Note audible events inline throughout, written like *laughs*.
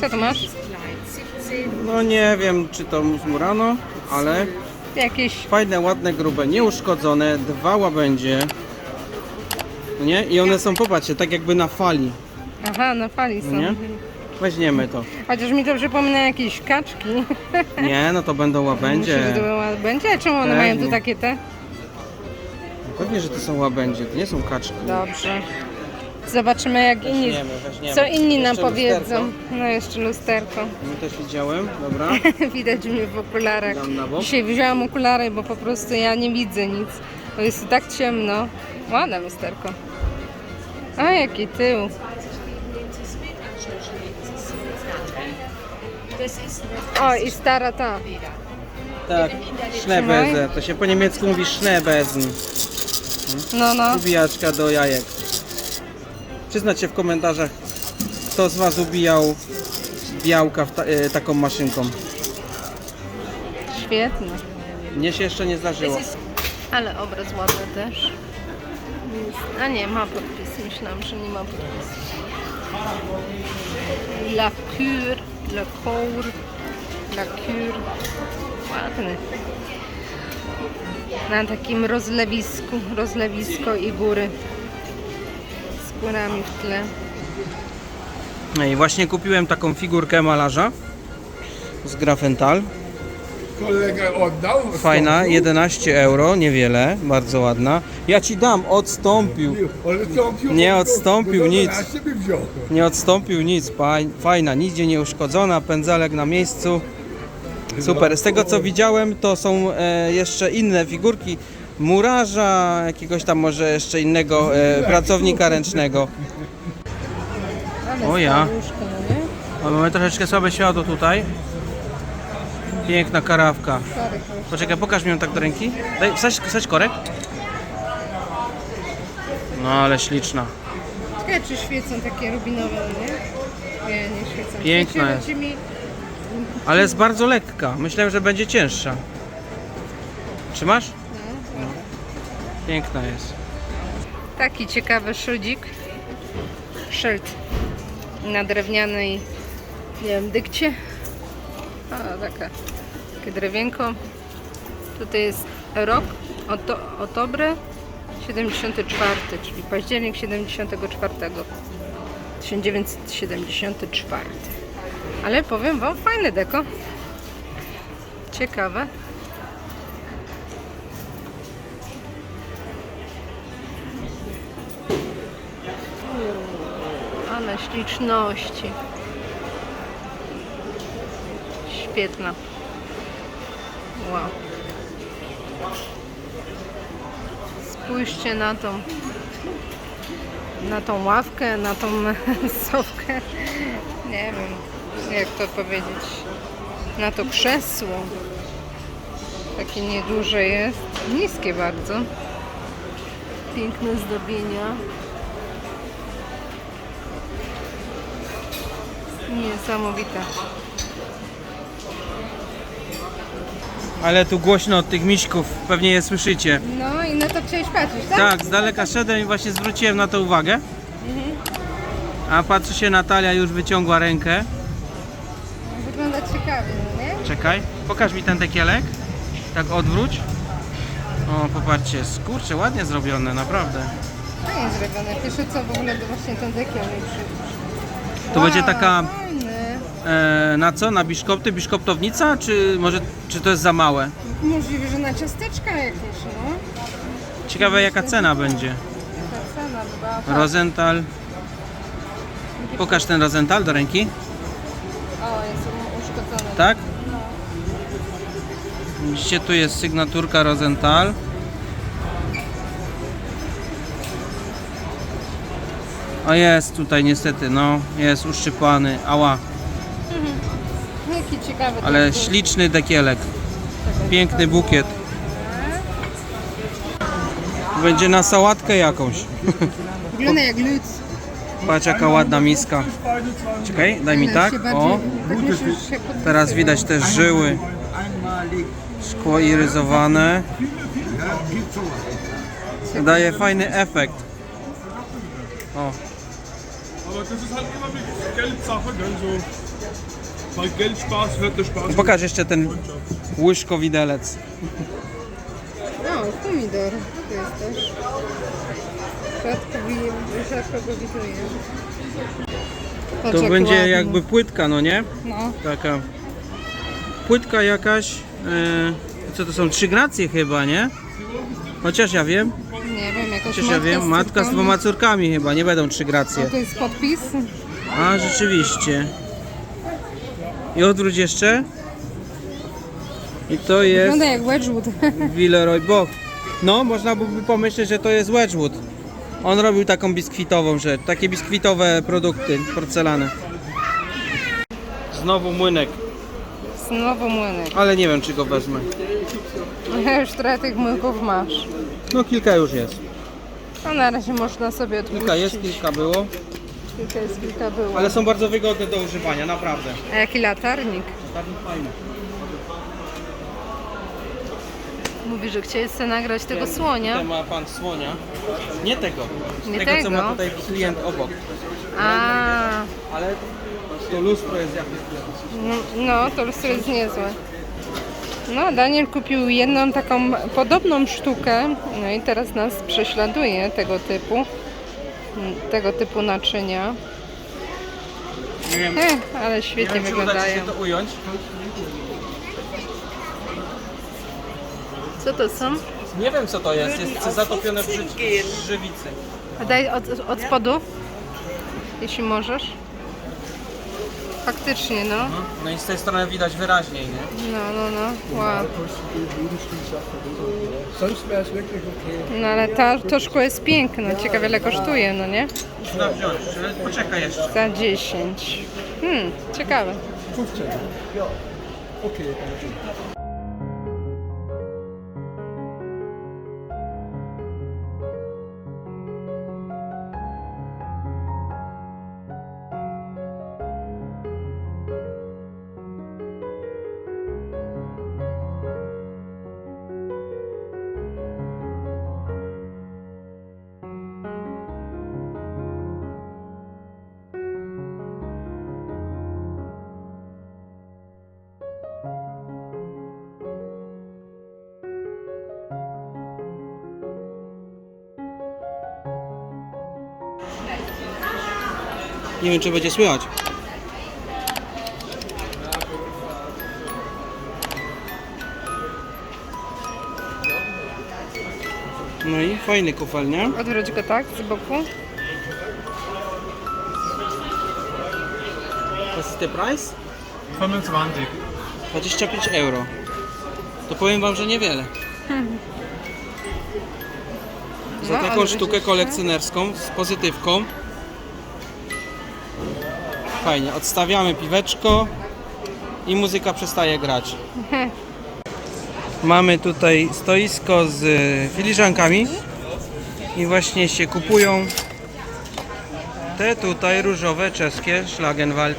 Co tu masz? No nie wiem, czy to z Murano, ale Jakieś... fajne, ładne, grube, nieuszkodzone, dwa łabędzie. No Nie? I one są, popatrzcie, tak jakby na fali. Aha, na fali są. Nie? Weźmiemy to. Chociaż mi to przypomina jakieś kaczki. *laughs* Nie, no to będą Myślę, że łabędzie. to była- będzie? Czemu one Pewnie. mają tu takie te? Pewnie, że to są łabędzie, to nie są kaczki. Dobrze. Zobaczymy jak inni... Weźmiemy, weźmiemy. Co inni nam Jeszcze powiedzą. lusterko. No jeszcze lusterko. My też widziałem, dobra. *laughs* Widać mnie w okularach. Dam na bok. Dzisiaj wzięłam okulary, bo po prostu ja nie widzę nic. Bo jest tak ciemno. Ładne lusterko. A jaki tył. O i stara ta. Tak, Schnebeze. To się po niemiecku mówi Schnebesen. No no. Ubijaczka do jajek. Przyznać się w komentarzach, kto z Was ubijał białka w ta, e, taką maszynką. Świetne. Mnie się jeszcze nie zdarzyło. Ale obraz ładny też. A nie, ma podpis. Myślałam, że nie ma podpisu. La cure, la cour, la cure. Ładny. Na takim rozlewisku, rozlewisko i góry. Górami w tle. No i właśnie kupiłem taką figurkę malarza z Grafenthal. Kolega oddał? Fajna, 11 euro, niewiele, bardzo ładna. Ja Ci dam, odstąpił. Odstąpił. Nie odstąpił, No nic. Nie odstąpił nic, faj- fajna, nigdzie nie uszkodzona, pędzelek na miejscu. Super. Z tego co widziałem, to są e, jeszcze inne figurki murarza, jakiegoś tam może jeszcze innego e, pracownika ręcznego. O ja. O, Mamy troszeczkę słabe światło tutaj. Piękna karawka. Poczekaj, pokaż mi ją tak do ręki. Daj, wsadź, wsadź korek. No ale śliczna. Ciekawe, czy świecą takie rubinowe, no nie? Nie, nie świecą. Piękna jest. mi Ale jest bardzo lekka. Myślałem, że będzie cięższa. Trzymasz? Piękna jest. Taki ciekawy szudzik. Szyld na drewnianej, nie wiem, dykcie. A, taka, takie drewienko. Tutaj jest rok, oto, otobre 74, czyli październik 74. 1974. Ale powiem Wam, fajne deko. Ciekawe. Śliczności. Świetna. Wow. Spójrzcie na tą na tą ławkę, na tą *laughs* sowkę. Nie wiem, jak to powiedzieć. Na to krzesło. Takie nieduże jest. Niskie bardzo. Piękne zdobienia. Niesamowite. Ale tu głośno od tych miśków, pewnie je słyszycie. No i na to chciałeś patrzeć, tak? Tak, z daleka szedłem i właśnie zwróciłem na to uwagę. A patrzy się Natalia, już wyciągła rękę. Wygląda ciekawie, no nie? Czekaj, pokaż mi ten tekielek. Tak odwróć. O, popatrzcie, skurcze, ładnie zrobione, naprawdę. Fajnie zrobione. Pierwsze co w ogóle to właśnie ten dekiel mi przyjdzie. To będzie taka Fajny. e, na co? Na biszkopty, biszkoptownica? Czy może czy to jest za małe? Możliwe, że na ciasteczka jakieś, no. Ciekawe jaka cena będzie. Ta cena by była. Rosenthal. Pokaż ten Rosenthal do ręki. O, jest uszkodzone. Tak? Widzicie, tu jest sygnaturka Rosenthal. O jest tutaj niestety, no, jest uszczypany, ała, Jaki ciekawy ale ten śliczny dekielek, piękny bukiet. Będzie na sałatkę jakąś. *laughs* Wygląda jak lód. Patrz jaka ładna miska. Czekaj, daj mi tak, o. Tak musisz się podpisywać. Teraz widać też żyły. Szkło iryzowane. Daje fajny efekt. O, Aber das ist halt immer mit Geldsache, gell? So. Weil Geld Spaß wird der Spaß. Pokaż jeszcze ten łyżkowidelec. O, pomidor. Tu jest też. Rzadko, wi- rzadko go widuję. Patrz, To jak będzie ładnie. jakby płytka, no nie? No, Taka płytka jakaś. E, co to są? Trzy gracje chyba, nie? Chociaż ja wiem, nie wiem, jakaś chociaż ja wiem, matka z dwoma córkami chyba, nie będą trzy A gracje. to jest podpis? A, rzeczywiście. I odwróć jeszcze. I to jest Wygląda jak Wedgwood. *laughs* Villeroy Boch. No, można byłoby pomyśleć, że to jest Wedgwood. On robił taką biskwitową rzecz, takie biskwitowe produkty, porcelany. Znowu młynek, Znowu młynek. ale nie wiem, czy go wezmę. *laughs* Już trochę tych młyków masz. No, kilka już jest. A na razie można sobie odpuścić. Kilka jest, kilka było, Kilka jest, kilka było. ale są bardzo wygodne do używania, naprawdę. A jaki latarnik? Tak fajne. Mówi, że chciałeś sobie nagrać tego słonia. Tutaj ma pan słonia. Nie tego. Nie tego, co tego? ma tutaj klient obok. A, Ale to lustro jest jakieś. no, no to lustro jest niezłe. No, Daniel kupił jedną taką podobną sztukę, no i teraz nas prześladuje tego typu, tego typu naczynia. Nie wiem, He, ale nie świetnie wiem czy uda ci wyglądają. się to ująć. Co to są? Nie wiem co to jest, jest zatopione w, ży w żywicy. A Daj od, od spodu, jeśli możesz. Faktycznie, no. No, no i z tej strony widać wyraźniej, nie? No, no, no. Wow. Sonst wäre es wirklich okay. No ale ta, to szkło jest piękne. Ciekawe ile kosztuje, no nie? Trzeba wziąć, ale poczekaj jeszcze. Za 10. Hmm, ciekawe. 15. Ja, okay. Nie wiem czy będzie słychać. No i fajny kufel, nie? Odwróć go tak z boku. To jest ten price? 25. 25 euro. To powiem wam, że niewiele. *laughs* Za No, taką sztukę jeszcze. kolekcjonerską z pozytywką. Fajnie, odstawiamy piweczko i muzyka przestaje grać. *laughs* Mamy tutaj stoisko z filiżankami i właśnie się kupują te tutaj różowe czeskie Schlagenwald.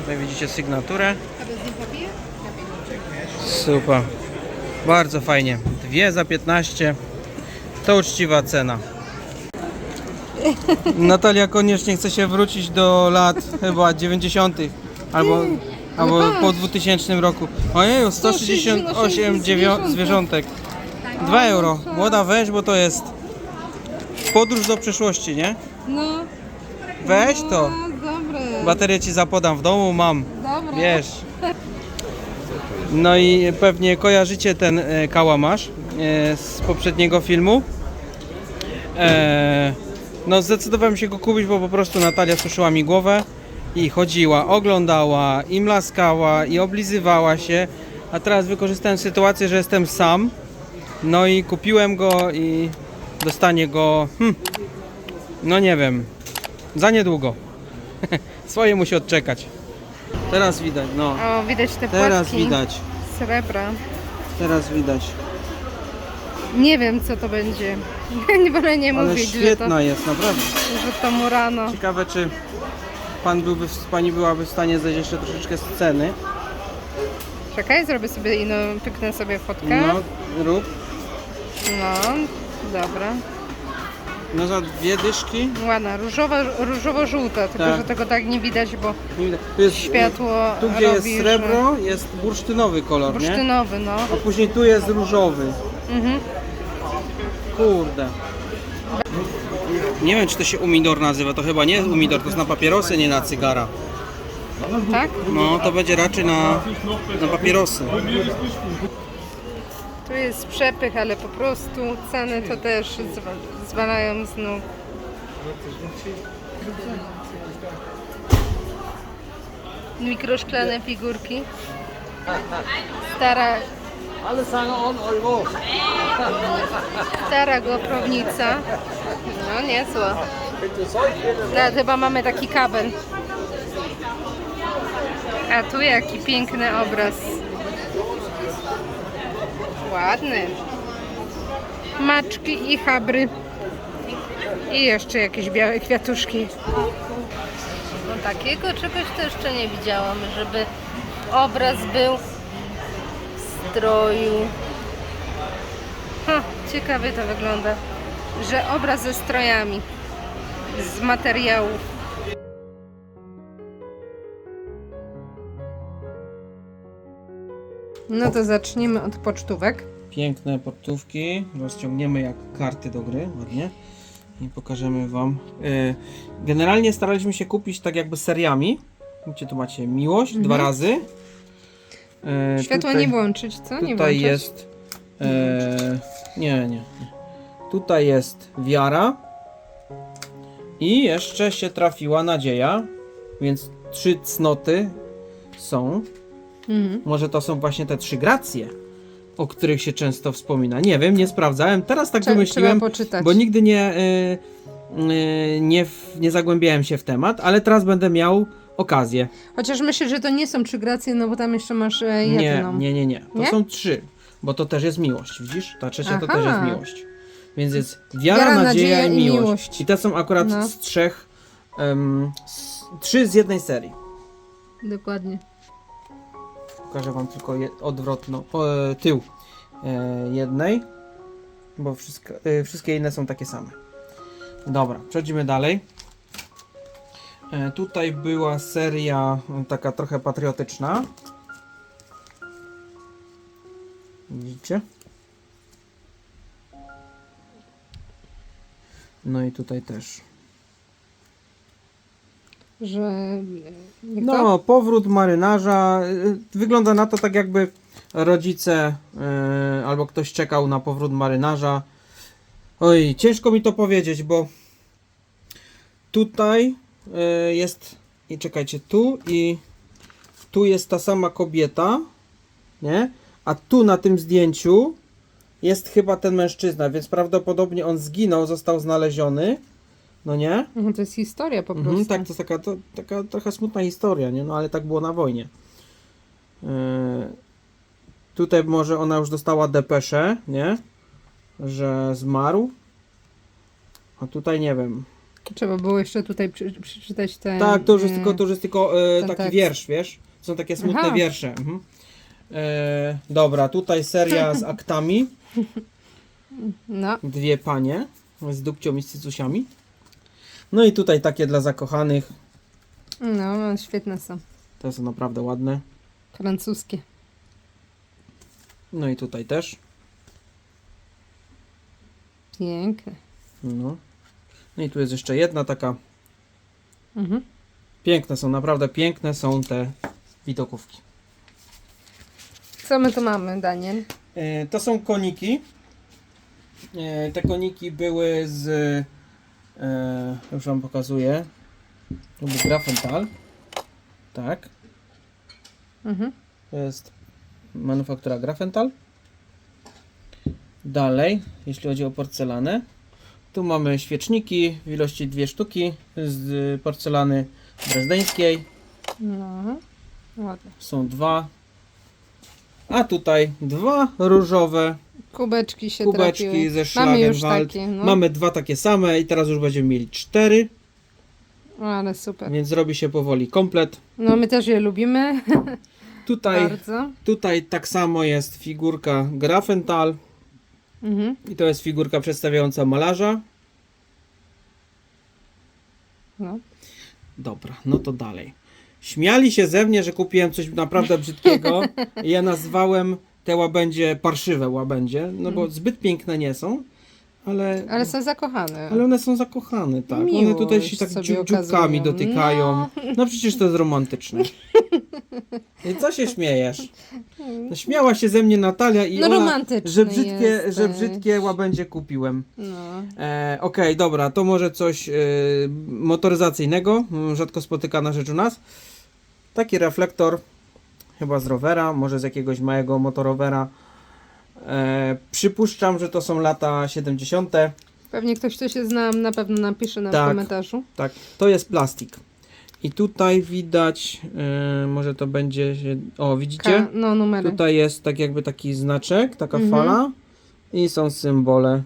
Tutaj widzicie sygnaturę. Super. Bardzo fajnie. Dwie za 15. To uczciwa cena. Natalia koniecznie chce się wrócić do lat chyba 90. albo, albo po 2000 roku. Ojeju, 168 dziewią- zwierzątek. 2 euro. Młoda weź, bo to jest podróż do przeszłości, nie? No. Weź to. dobre. Baterię ci zapodam w domu, mam. Dobra. Wiesz. *laughs* No i pewnie kojarzycie ten e, kałamarz e, z poprzedniego filmu. E, no zdecydowałem się go kupić, bo po prostu Natalia suszyła mi głowę i chodziła, oglądała i mlaskała i oblizywała się. A teraz wykorzystałem sytuację, że jestem sam. No i kupiłem go i dostanie go, hm, no nie wiem, za niedługo. *laughs* Swoje musi odczekać. Teraz widać, no. O, widać te Teraz płatki widać. srebra. Teraz widać. Nie wiem, co to będzie. *laughs* Nie wolę nie Ale mówić, że to, świetna jest, naprawdę. że to Murano. Ciekawe, czy pan byłby, pani byłaby w stanie zejść jeszcze troszeczkę z ceny. Czekaj, zrobię sobie inną, pyknę sobie fotkę. No, rób. No, dobra. No za dwie dyszki. Ładna, różowa, różowo-żółta, tylko Tak. że tego tak nie widać, bo Nie widać. Tu jest, światło Tu gdzie jest robi, że- srebro, jest bursztynowy kolor, nie? Bursztynowy, no. A później tu jest różowy. Mhm. Kurde. Nie wiem, czy to się umidor nazywa. To chyba nie jest umidor, to jest na papierosy, nie na cygara. Tak? No, to będzie raczej na, na papierosy. Tu jest przepych, ale po prostu ceny to też zwa- zwalają z nóg. Mikroszklane figurki. Stara, Alle sagen on euro. stara goprownica. No niezła. Nawet chyba mamy taki kabel. A tu jaki piękny obraz. Ładny. Maczki i chabry. I jeszcze jakieś białe kwiatuszki. No takiego czegoś to jeszcze nie widziałam, żeby obraz był stroju. Ha, ciekawie to wygląda, że obraz ze strojami, z materiałów. No to zacznijmy od pocztówek. Piękne portówki. Rozciągniemy jak karty do gry, ładnie. I pokażemy Wam. E, Generalnie staraliśmy się kupić tak jakby seriami. Gdzie tu macie miłość, dwa razy. E, Światła tutaj- nie włączyć, co? Nie Tutaj włączyć? jest. E, nie, nie, nie. Tutaj jest wiara. I jeszcze się trafiła nadzieja. Więc trzy cnoty są. Mhm. Może to są właśnie te trzy gracje, o których się często wspomina. Nie wiem, nie sprawdzałem. Teraz tak Trze- wymyśliłem, Trzeba poczytać. bo nigdy nie, y, y, nie, w, nie zagłębiałem się w temat, ale teraz będę miał okazję. Chociaż myślę, że to nie są trzy gracje, no bo tam jeszcze masz e, Nie, jedną. nie, nie, nie. To Nie? są trzy, bo to też jest miłość, widzisz? Ta trzecia to Aha. też jest miłość. Więc jest wiara, Wiara, nadzieja, i miłość. miłość. I te są akurat No. z trzech, em, z, trzy z jednej serii. Dokładnie. Pokażę wam tylko je, odwrotno, o, e, tył e, jednej, bo wszystko, e, wszystkie inne są takie same. Dobra, przechodzimy dalej. E, tutaj była seria e, taka trochę patriotyczna. Widzicie? No i tutaj też. Że... e? No, powrót marynarza. Wygląda na to tak, jakby rodzice y, albo ktoś czekał na powrót marynarza. Oj, ciężko mi to powiedzieć, bo tutaj jest. I czekajcie, tu i tu jest ta sama kobieta, nie? A tu na tym zdjęciu jest chyba ten mężczyzna, więc prawdopodobnie on zginął, został znaleziony. No nie? Mhm, To jest historia po prostu. Mhm, tak, to jest taka, to, taka trochę smutna historia, nie? No ale tak było na wojnie. Yy, tutaj może ona już dostała depeszę, nie? Że zmarł. A tutaj nie wiem. Trzeba było jeszcze tutaj przy, przeczytać te... Tak, to już jest e, tylko, to już jest tylko e, ten taki tekst. wiersz, wiesz? Są takie smutne Aha. wiersze. Mhm. E, dobra, tutaj seria z *laughs* aktami. No, Dwie panie z dupcią i z cycusiami. No i tutaj takie dla zakochanych. no, no, świetne są. Te są naprawdę ładne. Francuskie. No i tutaj też. Piękne. No. No i tu jest jeszcze jedna taka. Mhm. Piękne są, naprawdę piękne są te widokówki. Co my tu mamy, Daniel? E, to są koniki. E, te koniki były z. E, już Wam pokazuję. To był Grafenthal. Tak. Mhm. To jest manufaktura Grafenthal. Dalej, jeśli chodzi o porcelanę, tu mamy świeczniki w ilości dwie sztuki z porcelany drezdeńskiej. No, ładne. Są dwa. A tutaj dwa różowe Kubeczki się kubeczki trafiły. ze Mamy już Schlagenwald. takie, no. Mamy dwa takie same i teraz już będziemy mieli cztery, ale super. więc zrobi się powoli komplet. No, my też je lubimy *laughs* Tutaj, bardzo. tutaj tak samo jest figurka Grafenthal Mhm. I to jest figurka przedstawiająca malarza. No. Dobra, no to dalej. Śmiali się ze mnie, że kupiłem coś naprawdę brzydkiego. I *laughs* ja nazwałem te łabędzie parszywe łabędzie, no bo mhm. zbyt piękne nie są ale, Ale są zakochane. ale one są zakochane, tak. one Miłość tutaj się tak dziu- dzióbkami okazują. dotykają. No. No. przecież to jest romantyczne. I co się śmiejesz? No, śmiała się ze mnie Natalia i No ona, że brzydkie, że brzydkie łabędzie kupiłem. No. E, Okej, dobra, to może coś e, motoryzacyjnego, mm, rzadko spotykana rzecz u nas. Taki reflektor, chyba z rowera, może z jakiegoś małego motorowera. E, przypuszczam, że to są lata 70. Pewnie ktoś, kto się zna, na pewno napisze nam Tak. komentarzu. Tak, to jest plastik. I tutaj widać, e, może to będzie się, o widzicie? Ka- no, numery. Tutaj jest tak jakby taki znaczek, taka Mhm. fala i są symbole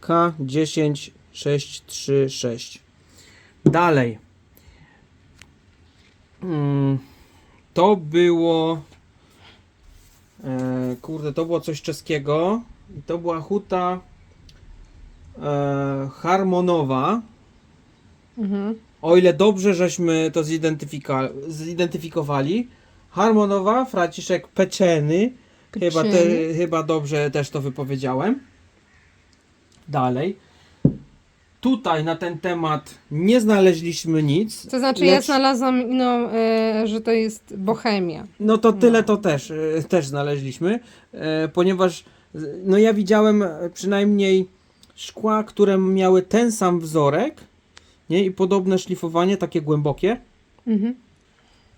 K10636. Dalej. Mm, To było e, kurde, to było coś czeskiego. I to była huta e, harmonowa. Mhm. O ile dobrze żeśmy to zidentyfikowali. Harmonowa, Fraciszek Peczeny. Chyba, te, Peczeny. chyba dobrze też to wypowiedziałem. Dalej. Tutaj na ten temat nie znaleźliśmy nic. To znaczy, ja lecz- znalazłam inną, e, że to jest bohemia. No to tyle to też, e, też znaleźliśmy, e, ponieważ z- no ja widziałem e, przynajmniej szkła, które miały ten sam wzorek nie? i podobne szlifowanie, takie głębokie. Mhm.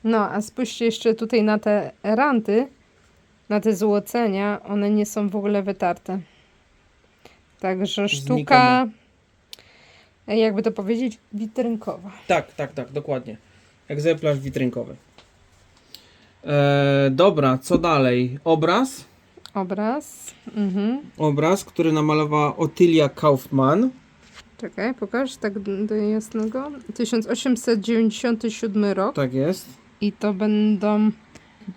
No, a spójrzcie jeszcze tutaj na te ranty, na te złocenia, one nie są w ogóle wytarte. Także sztuka, jakby to powiedzieć, witrynkowa. Tak, tak, tak, dokładnie. Egzemplarz witrynkowy. E, dobra, co dalej? Obraz. Obraz. Mhm. Obraz, który namalowała Otylia Kaufmann. Czekaj, pokaż tak do jasnego. 1897 rok Tak jest. i to będą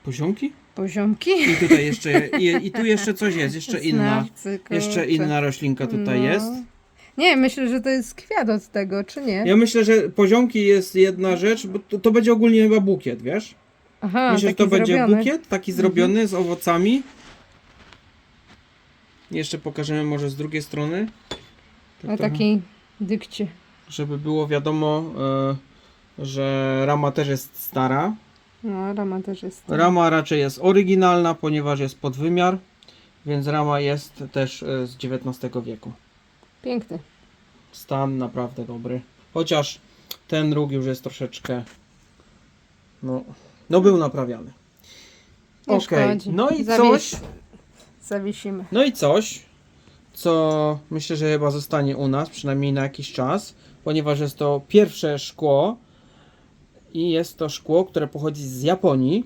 Poziomki? poziomki. I tutaj jeszcze, i, i tu jeszcze coś jest, jeszcze inna. Znawcy, Jeszcze kurczę. inna roślinka tutaj No. jest. Nie, myślę, że to jest kwiat od tego, czy nie? Ja myślę, że poziomki jest jedna rzecz, bo to, to będzie ogólnie chyba bukiet, wiesz? Aha, myślę, że to taki będzie zrobiony. Mhm. bukiet, taki zrobiony z owocami. Jeszcze pokażemy może z drugiej strony. Tak Na trochę, takiej dykcie. Żeby było wiadomo, e, że rama też jest stara. No, rama też jest. Rama raczej jest oryginalna, ponieważ jest podwymiar, więc rama jest też e, z XIX wieku. Piękny. Stan naprawdę dobry. Chociaż ten róg już jest troszeczkę. No, no był naprawiany. Nie Okej, szkodzi. no i coś, Zawiesimy. no i coś, co myślę, że chyba zostanie u nas, przynajmniej na jakiś czas, ponieważ jest to pierwsze szkło i jest to szkło, które pochodzi z Japonii.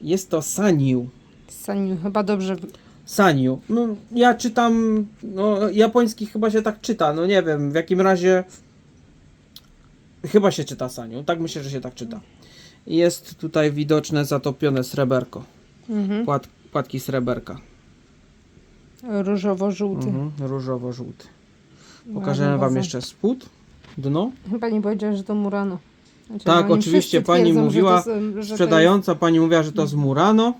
Jest to Sanyu. Saniu, chyba dobrze. Sanyu. No, ja czytam, no japoński chyba się tak czyta, no nie wiem, w jakim razie chyba się czyta Sanyu, tak myślę, że się tak czyta. Jest tutaj widoczne zatopione sreberko, Mhm. Płat, płatki sreberka, Różowo-żółty. mhm, różowo-żółty. Pokażemy Wam jeszcze spód, dno. Nie powiedziała, że to Murano. Znaczy, Tak, oni oczywiście wszyscy pani twierdzą, że mówiła, to są- że to Sprzedająca pani mówiła, że to z Murano,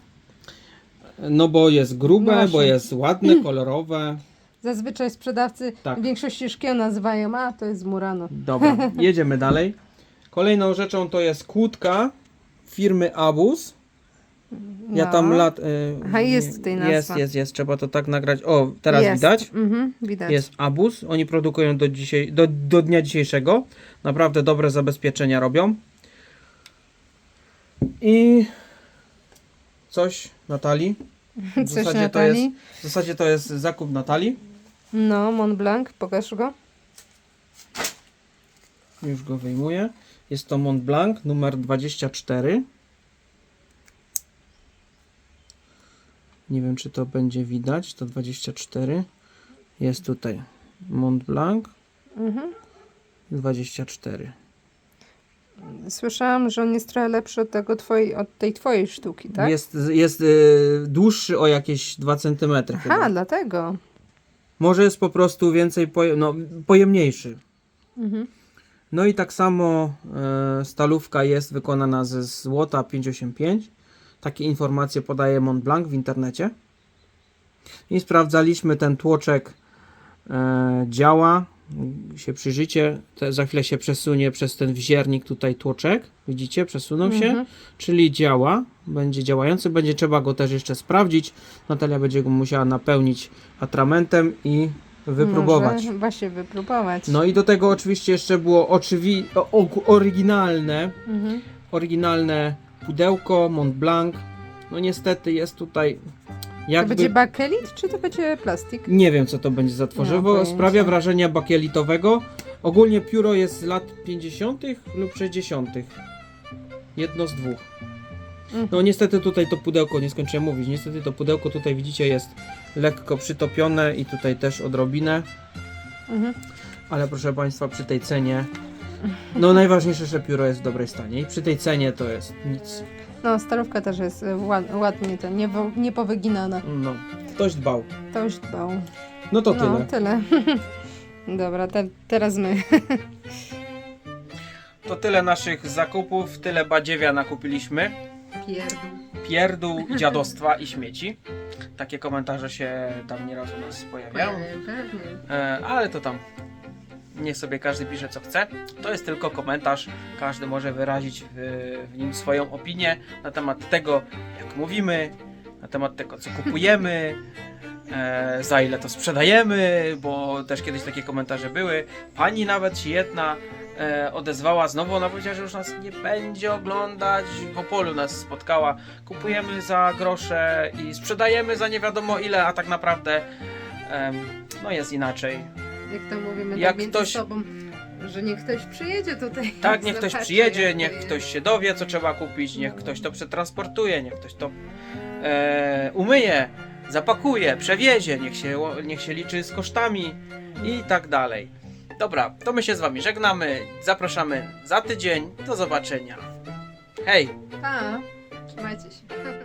no bo jest grube, No właśnie. bo jest ładne, kolorowe. jest- Zazwyczaj sprzedawcy Tak. w większości szkieł nazywają, a to jest Murano. Dobra, *laughs* jedziemy dalej. Kolejną rzeczą to jest kłódka firmy Abus. Ja No. tam lat. y, Aha, jest tutaj nazwa. Jest, jest, jest. Trzeba to tak nagrać. O, teraz jest. widać. Mhm, widać. Jest Abus. Oni produkują do, dzisiaj, do, do dnia dzisiejszego. Naprawdę dobre zabezpieczenia robią. I coś Natalii. W Coś zasadzie, to Natalii? jest, w zasadzie to jest zakup Natalii. No, Mont Blanc, pokaż go. Już go wyjmuję. Jest to Mont Blanc numer 24. Nie wiem, czy to będzie widać. To 24. Jest tutaj Mont Blanc Mhm. 24. Słyszałam, że on jest trochę lepszy od, tego twojej, od tej twojej sztuki, tak? Jest, jest y, dłuższy o jakieś 2 cm. Aha, Chyba. dlatego. Może jest po prostu więcej poje, no, pojemniejszy. Mhm. No i tak samo e, stalówka jest wykonana ze złota 585. Takie informacje podaje Mont Blanc w internecie. I sprawdzaliśmy ten tłoczek e, działa. Się przyjrzycie, te, za chwilę się przesunie przez ten wziernik tutaj tłoczek. Widzicie, przesunął się, Mhm. czyli działa, będzie działający. Będzie trzeba go też jeszcze sprawdzić. Natalia będzie go musiała napełnić atramentem i wypróbować. Może właśnie wypróbować. No i do tego oczywiście jeszcze było oczywi- o, oryginalne, Mhm. oryginalne pudełko Mont Blanc. No niestety jest tutaj To jakby... będzie bakelit, czy to będzie plastik? Nie wiem co to będzie za tworzywo, pojęcia. sprawia wrażenia bakielitowego. Ogólnie pióro jest z lat 50. lub 60. Jedno z dwóch. Mhm. No niestety tutaj to pudełko, nie skończyłem mówić, niestety to pudełko tutaj widzicie jest lekko przytopione i tutaj też odrobinę. Mhm. Ale proszę Państwa, przy tej cenie, no najważniejsze, że pióro jest w dobrej stanie i przy tej cenie to jest nic. No, starówka też jest y, ład, ładnie, to nie, wo- nie powyginana. No, ktoś dbał. To już dbał. No to no, tyle. tyle. *laughs* Dobra, te, teraz my. *laughs* To tyle naszych zakupów, tyle badziewia nakupiliśmy. Pierdół, *laughs* dziadostwa i śmieci. Takie komentarze się tam nieraz u nas pojawiają. E, ale to tam niech sobie każdy pisze co chce. To jest tylko komentarz. Każdy może wyrazić w, w nim swoją opinię na temat tego, jak mówimy, na temat tego, co kupujemy, e, za ile to sprzedajemy, bo też kiedyś takie komentarze były. Pani nawet się jedna e, odezwała znowu, ona powiedziała, że już nas nie będzie oglądać, w Opolu nas spotkała. Kupujemy za grosze i sprzedajemy za nie wiadomo ile, a tak naprawdę no jest inaczej. Jak to mówimy Jak tak między ktoś- sobą, że niech ktoś przyjedzie tutaj. Tak, niech ktoś przyjedzie, niech ktoś się dowie, co trzeba kupić, niech ktoś to przetransportuje, niech ktoś to e, umyje, zapakuje, przewiezie, niech się, niech się liczy z kosztami i tak dalej. Dobra, to my się z Wami żegnamy, zapraszamy za tydzień, do zobaczenia. Hej! Pa, trzymajcie się.